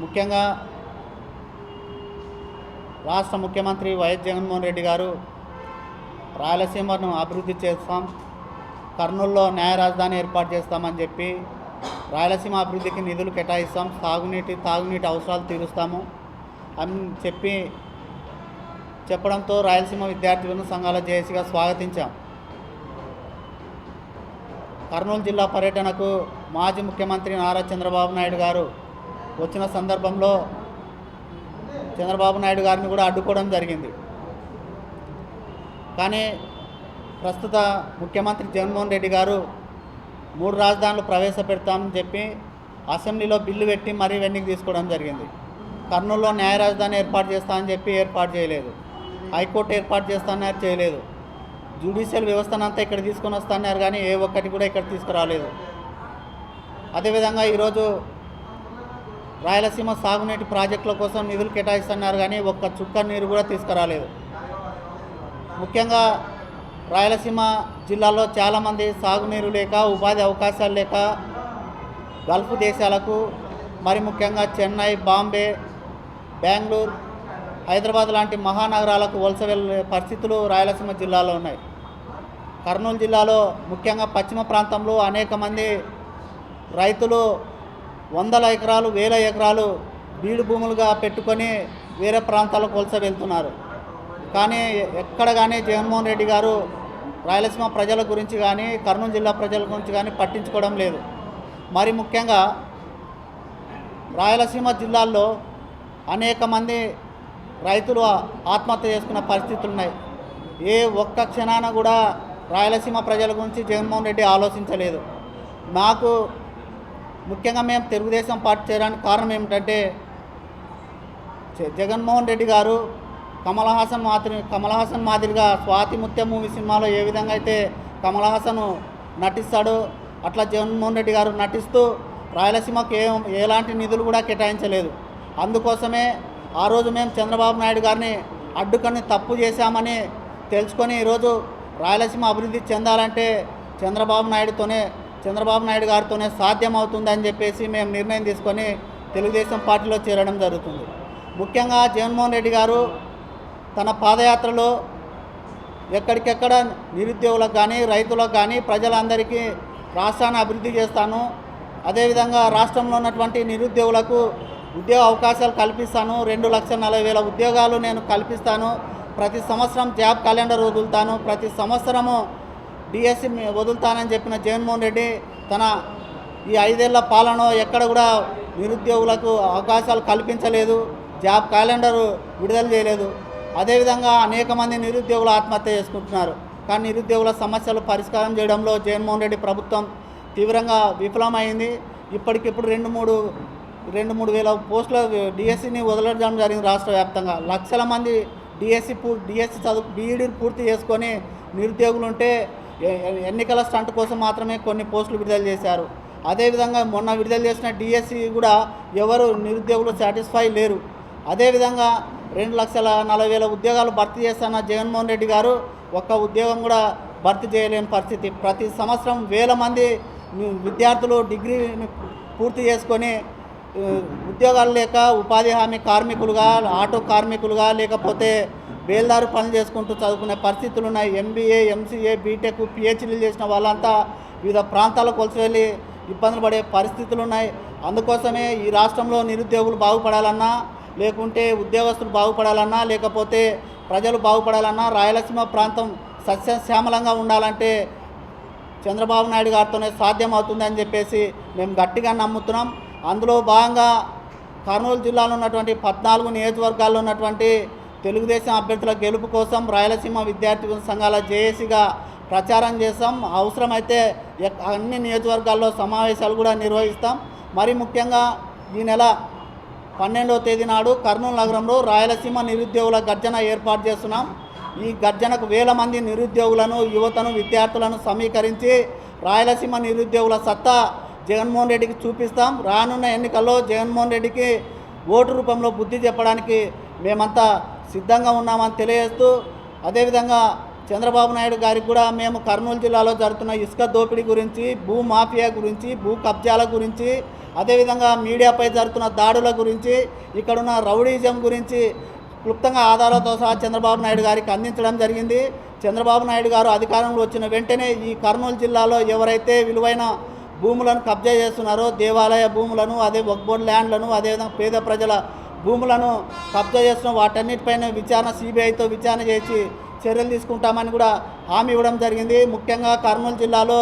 ముఖ్యంగా రాష్ట్ర ముఖ్యమంత్రి వైఎస్ జగన్మోహన్ రెడ్డి గారు రాయలసీమను అభివృద్ధి చేస్తాం కర్నూలులో న్యాయ రాజధాని ఏర్పాటు చేస్తామని చెప్పి రాయలసీమ అభివృద్ధికి నిధులు కేటాయిస్తాం సాగునీటి తాగునీటి అవసరాలు తీరుస్తాము అని చెప్పి చెప్పడంతో రాయలసీమ విద్యార్థి సంఘాల జేఏసీగా స్వాగతించాం. కర్నూలు జిల్లా పర్యటనకు మాజీ ముఖ్యమంత్రి నారా చంద్రబాబు నాయుడు గారు వచ్చిన సందర్భంలో చంద్రబాబు నాయుడు గారిని కూడా అడ్డుకోవడం జరిగింది. కానీ ప్రస్తుత ముఖ్యమంత్రి జగన్మోహన్ రెడ్డి గారు మూడు రాజధానులు ప్రవేశపెడతామని చెప్పి అసెంబ్లీలో బిల్లు పెట్టి మరీ వెన్నికి తీసుకోవడం జరిగింది. కర్నూలులో న్యాయ రాజధాని ఏర్పాటు చేస్తామని చెప్పి ఏర్పాటు చేయలేదు. హైకోర్టు ఏర్పాటు చేస్తానన్నారు చేయలేదు. జ్యుడిషియల్ వ్యవస్థనంతా ఇక్కడ తీసుకొని వస్తున్నారు కానీ ఏ ఒక్కటి కూడా ఇక్కడ తీసుకురాలేదు. అదేవిధంగా ఈరోజు రాయలసీమ సాగునీటి ప్రాజెక్టుల కోసం నిధులు కేటాయిస్తున్నారు కానీ ఒక్క చుక్క నీరు కూడా తీసుకురాలేదు. ముఖ్యంగా రాయలసీమ జిల్లాలో చాలామంది సాగునీరు లేక ఉపాధి అవకాశాలు లేక గల్ఫ్ దేశాలకు మరి ముఖ్యంగా చెన్నై బాంబే బెంగళూరు హైదరాబాద్ లాంటి మహానగరాలకు వలస వెళ్ళే పరిస్థితులు రాయలసీమ జిల్లాలో ఉన్నాయి. కర్నూలు జిల్లాలో ముఖ్యంగా పశ్చిమ ప్రాంతంలో అనేక మంది రైతులు వందల ఎకరాలు వేల ఎకరాలు బీడు భూములుగా పెట్టుకొని వేరే ప్రాంతాలకు వలస వెళ్తున్నారు. కానీ ఎక్కడ కానీ జగన్మోహన్ రెడ్డి గారు రాయలసీమ ప్రజల గురించి కానీ కర్నూలు జిల్లా ప్రజల గురించి కానీ పట్టించుకోవడం లేదు. మరి ముఖ్యంగా రాయలసీమ జిల్లాల్లో అనేక మంది రైతులు ఆత్మహత్య చేసుకున్న పరిస్థితులు ఉన్నాయి. ఏ ఒక్క క్షణాన కూడా రాయలసీమ ప్రజల గురించి జగన్మోహన్ రెడ్డి ఆలోచించలేదు. నాకు ముఖ్యంగా మేము తెలుగుదేశం పార్టీ చేయడానికి కారణం ఏమిటంటే జగన్మోహన్ రెడ్డి గారు కమల్ హాసన్ మాదిరి కమల్ హాసన్ మాదిరిగా స్వాతి ముత్య మూవీ సినిమాలో ఏ విధంగా అయితే కమల్ హాసన్ నటిస్తాడో అట్లా జగన్మోహన్ రెడ్డి గారు నటిస్తూ రాయలసీమకు ఏ ఎలాంటి నిధులు కూడా కేటాయించలేదు. అందుకోసమే ఆ రోజు మేము చంద్రబాబు నాయుడు గారిని అడ్డుకొని తప్పు చేశామని తెలుసుకొని ఈరోజు రాయలసీమ అభివృద్ధి చెందాలంటే చంద్రబాబు నాయుడుతోనే చంద్రబాబు నాయుడు గారితోనే సాధ్యమవుతుందని చెప్పేసి మేము నిర్ణయం తీసుకొని తెలుగుదేశం పార్టీలో చేరడం జరుగుతుంది. ముఖ్యంగా జగన్మోహన్ రెడ్డి గారు తన పాదయాత్రలో ఎక్కడికెక్కడ నిరుద్యోగులకు కానీ రైతులకు కానీ ప్రజలందరికీ రాష్ట్రాన్ని అభివృద్ధి చేస్తాను. అదేవిధంగా రాష్ట్రంలో ఉన్నటువంటి నిరుద్యోగులకు ఉద్యోగ అవకాశాలు కల్పిస్తాను. రెండు లక్షల నలభై వేల ఉద్యోగాలు నేను కల్పిస్తాను. ప్రతి సంవత్సరం జాబ్ క్యాలెండర్ వదులుతాను. ప్రతి సంవత్సరము డిఎస్సి వదులుతానని చెప్పిన జగన్మోహన్ రెడ్డి తన ఈ ఐదేళ్ళ పాలన ఎక్కడ కూడా నిరుద్యోగులకు అవకాశాలు కల్పించలేదు జాబ్ క్యాలెండర్ విడుదల చేయలేదు. అదేవిధంగా అనేక మంది నిరుద్యోగులు ఆత్మహత్య చేసుకుంటున్నారు. కానీ నిరుద్యోగుల సమస్యలు పరిష్కారం చేయడంలో జగన్మోహన్ రెడ్డి ప్రభుత్వం తీవ్రంగా విఫలమైంది. ఇప్పటికిప్పుడు రెండు మూడు రెండు మూడు వేల పోస్టుల డిఎస్సిని వదలడం జరిగింది రాష్ట్ర వ్యాప్తంగా. లక్షల మంది డిఎస్సి పూ డిఎస్సి చదువు బీఈడీని పూర్తి చేసుకొని నిరుద్యోగులు ఉంటే ఎన్నికల స్టంట్ కోసం మాత్రమే కొన్ని పోస్టులు విడుదల చేశారు. అదేవిధంగా మొన్న విడుదల చేసిన డిఎస్సి కూడా ఎవరు నిరుద్యోగులు సాటిస్ఫై లేరు. అదేవిధంగా రెండు లక్షల నలభై వేల ఉద్యోగాలు భర్తీ చేస్తున్న జగన్మోహన్ రెడ్డి గారు ఒక్క ఉద్యోగం కూడా భర్తీ చేయలేని పరిస్థితి. ప్రతి సంవత్సరం వేల మంది విద్యార్థులు డిగ్రీని పూర్తి చేసుకొని ఉద్యోగాలు లేక ఉపాధి హామీ కార్మికులుగా ఆటో కార్మికులుగా లేకపోతే బేల్దారు పనులు చేసుకుంటూ చదువుకునే పరిస్థితులు ఉన్నాయి. ఎంబీఏ ఎంసీఏ బీటెక్ పిహెచ్డీలు చేసిన వాళ్ళంతా వివిధ ప్రాంతాలకు వలస వెళ్ళి ఇబ్బందులు పడే పరిస్థితులు ఉన్నాయి. అందుకోసమే ఈ రాష్ట్రంలో నిరుద్యోగులు బాగుపడాలన్నా లేకుంటే ఉద్యోగస్తులు బాగుపడాలన్నా లేకపోతే ప్రజలు బాగుపడాలన్నా రాయలసీమ ప్రాంతం సస్యశ్యామలంగా ఉండాలంటే చంద్రబాబు నాయుడు గారితోనే సాధ్యం అవుతుంది అని చెప్పేసి మేము గట్టిగా నమ్ముతున్నాం. అందులో భాగంగా కర్నూలు జిల్లాలో ఉన్నటువంటి పద్నాలుగు నియోజకవర్గాల్లో ఉన్నటువంటి తెలుగుదేశం అభ్యర్థుల గెలుపు కోసం రాయలసీమ విద్యార్థి సంఘాల జేఏసీగా ప్రచారం చేస్తాం. అవసరమైతే అన్ని నియోజకవర్గాల్లో సమావేశాలు కూడా నిర్వహిస్తాం. మరి ముఖ్యంగా ఈ నెల పన్నెండవ తేదీ నాడు కర్నూలు నగరంలో రాయలసీమ నిరుద్యోగుల గర్జన ఏర్పాటు చేస్తున్నాం. ఈ గర్జనకు వేల మంది నిరుద్యోగులను యువతను విద్యార్థులను సమీకరించి రాయలసీమ నిరుద్యోగుల సత్తా జగన్మోహన్ రెడ్డికి చూపిస్తాం. రానున్న ఎన్నికల్లో జగన్మోహన్ రెడ్డికి ఓటు రూపంలో బుద్ధి చెప్పడానికి మేమంతా సిద్ధంగా ఉన్నామని తెలియజేస్తూ అదేవిధంగా చంద్రబాబు నాయుడు గారికి కూడా మేము కర్నూలు జిల్లాలో జరుగుతున్న ఇసుక దోపిడీ గురించి భూ మాఫియా గురించి భూ కబ్జాల గురించి అదేవిధంగా మీడియాపై జరుగుతున్న దాడుల గురించి ఇక్కడున్న రౌడీజం గురించి క్లుప్తంగా ఆధారాలతో సహా చంద్రబాబు నాయుడు గారికి అందించడం జరిగింది. చంద్రబాబు నాయుడు గారు అధికారంలో వచ్చిన వెంటనే ఈ కర్నూలు జిల్లాలో ఎవరైతే విలువైన భూములను కబ్జా చేస్తున్నారో. దేవాలయ భూములను అదే వక్బోర్డ్ ల్యాండ్లను అదేవిధంగా పేద ప్రజల భూములను కబ్జా చేస్తున్న వాటన్నిటిపైన విచారణ సిబిఐతో విచారణ చేసి చర్యలు తీసుకుంటామని కూడా హామీ ఇవ్వడం జరిగింది. ముఖ్యంగా కర్నూలు జిల్లాలో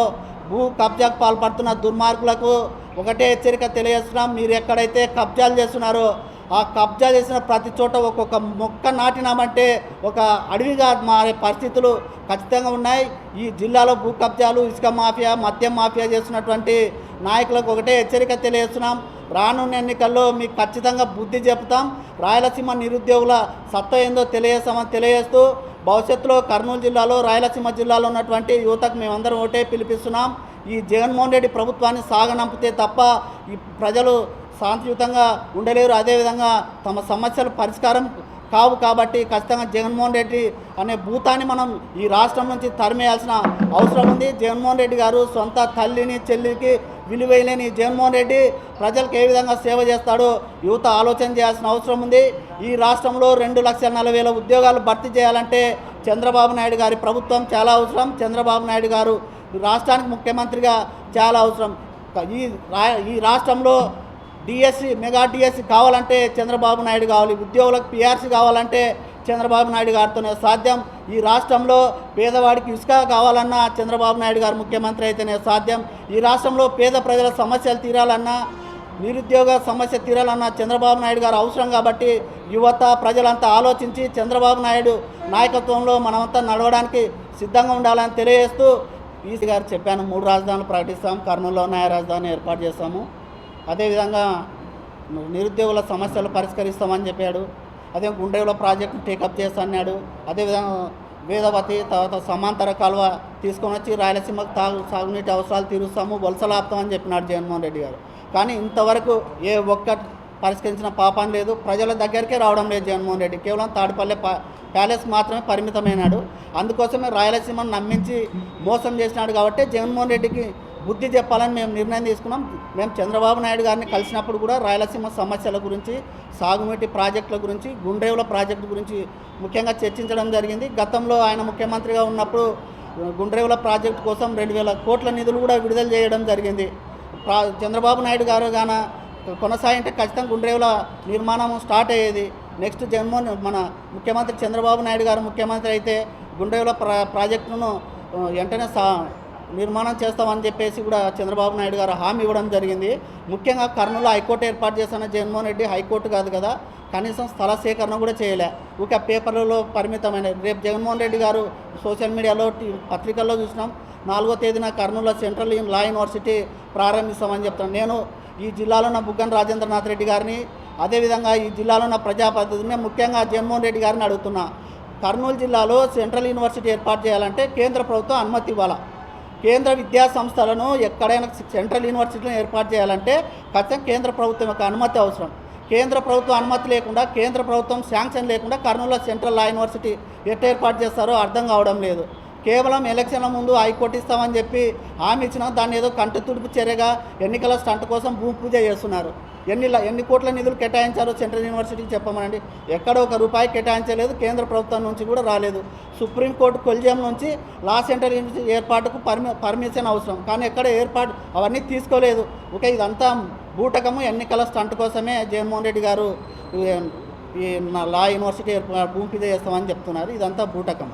భూ కబ్జాకు పాల్పడుతున్న దుర్మార్గులకు ఒకటే హెచ్చరిక తెలియజేస్తున్నాం. మీరు ఎక్కడైతే కబ్జాలు చేస్తున్నారో ఆ కబ్జా చేసిన ప్రతి చోట ఒక్కొక్క మొక్క నాటినామంటే ఒక అడవిగా మారే పరిస్థితులు ఖచ్చితంగా ఉన్నాయి. ఈ జిల్లాలో భూ కబ్జాలు ఇసుక మాఫియా మద్యం మాఫియా చేస్తున్నటువంటి నాయకులకు ఒకటే హెచ్చరిక తెలియజేస్తున్నాం. రానున్న ఎన్నికల్లో మీకు ఖచ్చితంగా బుద్ధి చెప్తాం రాయలసీమ నిరుద్యోగుల సత్తా ఏందో తెలియజేస్తామని తెలియజేస్తూ భవిష్యత్తులో కర్నూలు జిల్లాలో రాయలసీమ జిల్లాలో ఉన్నటువంటి యువతకు మేమందరం ఒకటే పిలిపిస్తున్నాం. ఈ జగన్మోహన్ రెడ్డి ప్రభుత్వాన్ని సాగనంపితే తప్ప ఈ ప్రజలు శాంతియుతంగా ఉండలేరు. అదేవిధంగా తమ సమస్యల పరిష్కారం కావు కాబట్టి ఖచ్చితంగా జగన్మోహన్ రెడ్డి అనే భూతాన్ని మనం ఈ రాష్ట్రం నుంచి తరిమేయాల్సిన అవసరం ఉంది. జగన్మోహన్ రెడ్డి గారు సొంత తల్లిని చెల్లికి విలువైలేని జగన్మోహన్ రెడ్డి ప్రజలకు ఏ విధంగా సేవ చేస్తాడో యువత ఆలోచన చేయాల్సిన అవసరం ఉంది. ఈ రాష్ట్రంలో రెండు లక్షల నలభై వేల ఉద్యోగాలు భర్తీ చేయాలంటే చంద్రబాబు నాయుడు గారి ప్రభుత్వం చాలా అవసరం. చంద్రబాబు నాయుడు గారు ఈ రాష్ట్రానికి ముఖ్యమంత్రిగా చాలా అవసరం. ఈ రా ఈ రాష్ట్రంలో డిఎస్సి మెగా డిఎస్సి కావాలంటే చంద్రబాబు నాయుడు కావాలి ఉద్యోగులకు పిఆర్సీ కావాలంటే చంద్రబాబు నాయుడు గారితోనే సాధ్యం. ఈ రాష్ట్రంలో పేదవాడికి ఇసుక కావాలన్నా చంద్రబాబు నాయుడు గారు ముఖ్యమంత్రి అయితేనే సాధ్యం. ఈ రాష్ట్రంలో పేద ప్రజల సమస్యలు తీరాలన్నా నిరుద్యోగ సమస్య తీరాలన్నా చంద్రబాబు నాయుడు గారు అవసరం కాబట్టి యువత ప్రజలంతా ఆలోచించి చంద్రబాబు నాయుడు నాయకత్వంలో మనమంతా నడవడానికి సిద్ధంగా ఉండాలని తెలియజేస్తూ ఈసీ గారు చెప్పాను. మూడు రాజధానులు ప్రకటిస్తాం. కర్నూలులో న్యాయ రాజధాని ఏర్పాటు చేస్తాము. అదేవిధంగా నిరుద్యోగుల సమస్యలు పరిష్కరిస్తామని చెప్పాడు. అదే గుండెల ప్రాజెక్టు టేకప్ చేస్తా అన్నాడు అదేవిధంగా వేదవతి తర్వాత సమాంతర కాలువ తీసుకొని వచ్చి రాయలసీమకు తాగు సాగునీటి అవసరాలు తీరుస్తాము వలసలు ఆపుతామని చెప్పినాడు జగన్మోహన్ రెడ్డి గారు. కానీ ఇంతవరకు ఏ ఒక్క పరిష్కరించిన పాపం లేదు. ప్రజల దగ్గరికే రావడం లేదు జగన్మోహన్ రెడ్డి. కేవలం తాడిపల్లె ప్యాలెస్ మాత్రమే పరిమితమైనాడు. అందుకోసమే రాయలసీమను నమ్మించి మోసం చేసినాడు కాబట్టి జగన్మోహన్ రెడ్డికి బుద్ధి చెప్పాలని మేము నిర్ణయం తీసుకున్నాం. మేము చంద్రబాబు నాయుడు గారిని కలిసినప్పుడు కూడా రాయలసీమ సమస్యల గురించి సాగునీటి ప్రాజెక్టుల గురించి గుండ్రేవుల ప్రాజెక్టు గురించి ముఖ్యంగా చర్చించడం జరిగింది. గతంలో ఆయన ముఖ్యమంత్రిగా ఉన్నప్పుడు గుండ్రేవుల ప్రాజెక్టు కోసం రెండు వేల కోట్ల నిధులు కూడా విడుదల చేయడం జరిగింది. ప్రా చంద్రబాబు నాయుడు గారు గాన కొనసాగింటే ఖచ్చితంగా గుండ్రేవుల నిర్మాణం స్టార్ట్ అయ్యేది. నెక్స్ట్ జగన్మోహన్ మన ముఖ్యమంత్రి చంద్రబాబు నాయుడు గారు ముఖ్యమంత్రి అయితే గుండ్రేవుల ప్రా ప్రాజెక్టును వెంటనే సా నిర్మాణం చేస్తామని చెప్పేసి కూడా చంద్రబాబు నాయుడు గారు హామీ ఇవ్వడం జరిగింది. ముఖ్యంగా కర్నూలు హైకోర్టు ఏర్పాటు చేసిన జగన్మోహన్ రెడ్డి హైకోర్టు కాదు కదా కనీసం స్థల సేకరణ కూడా చేయలే. ఒక పేపర్లలో పరిమితమైన రేపు జగన్మోహన్ రెడ్డి గారు సోషల్ మీడియాలో టీ- పత్రికల్లో చూసినాం నాలుగో తేదీన కర్నూలులో సెంట్రల్ లా యూనివర్సిటీ ప్రారంభిస్తామని చెప్తాను నేను ఈ జిల్లాలో ఉన్న బుగ్గన రాజేంద్రనాథ్ రెడ్డి గారిని అదేవిధంగా ఈ జిల్లాలో ఉన్న ప్రజాప్రతినిధిని ముఖ్యంగా జగన్మోహన్ రెడ్డి గారిని అడుగుతున్నా. కర్నూలు జిల్లాలో సెంట్రల్ యూనివర్సిటీ ఏర్పాటు చేయాలంటే కేంద్ర ప్రభుత్వం అనుమతి ఇవ్వాలి? కేంద్ర విద్యా సంస్థలను ఎక్కడైనా సెంట్రల్ యూనివర్సిటీలను ఏర్పాటు చేయాలంటే ఖచ్చితంగా కేంద్ర ప్రభుత్వం యొక్క అనుమతి అవసరం. కేంద్ర ప్రభుత్వం అనుమతి లేకుండా కేంద్ర ప్రభుత్వం శాంక్షన్ లేకుండా కర్నూలులో సెంట్రల్ లా యూనివర్సిటీ ఎట్లా ఏర్పాటు చేస్తారో అర్థం కావడం లేదు. కేవలం ఎలక్షన్ల ముందు హైకోర్టు ఇస్తామని చెప్పి హామీ ఇచ్చినా దాన్ని ఏదో కంటి తుడుపు చర్యగా ఎన్నికల స్టంట్ కోసం భూమి పూజ చేస్తున్నారు. ఎన్ని ఎన్ని కోట్ల నిధులు కేటాయించారో సెంట్రల్ యూనివర్సిటీకి చెప్పమనండి. ఎక్కడ ఒక రూపాయి కేటాయించలేదు కేంద్ర ప్రభుత్వం నుంచి కూడా రాలేదు. సుప్రీంకోర్టు కొలిజియం నుంచి లా సెంటర్ యూనివర్సిటీ ఏర్పాటుకు పర్మి పర్మిషన్ అవసరం. కానీ ఎక్కడ ఏర్పాటు అవన్నీ తీసుకోలేదు. ఓకే ఇదంతా బూటకము ఎన్నికల స్టంట్ కోసమే జగన్మోహన్ రెడ్డి గారు ఈ- నా లా యూనివర్సిటీ భూమి చేస్తామని చెప్తున్నారు. ఇదంతా బూటకం.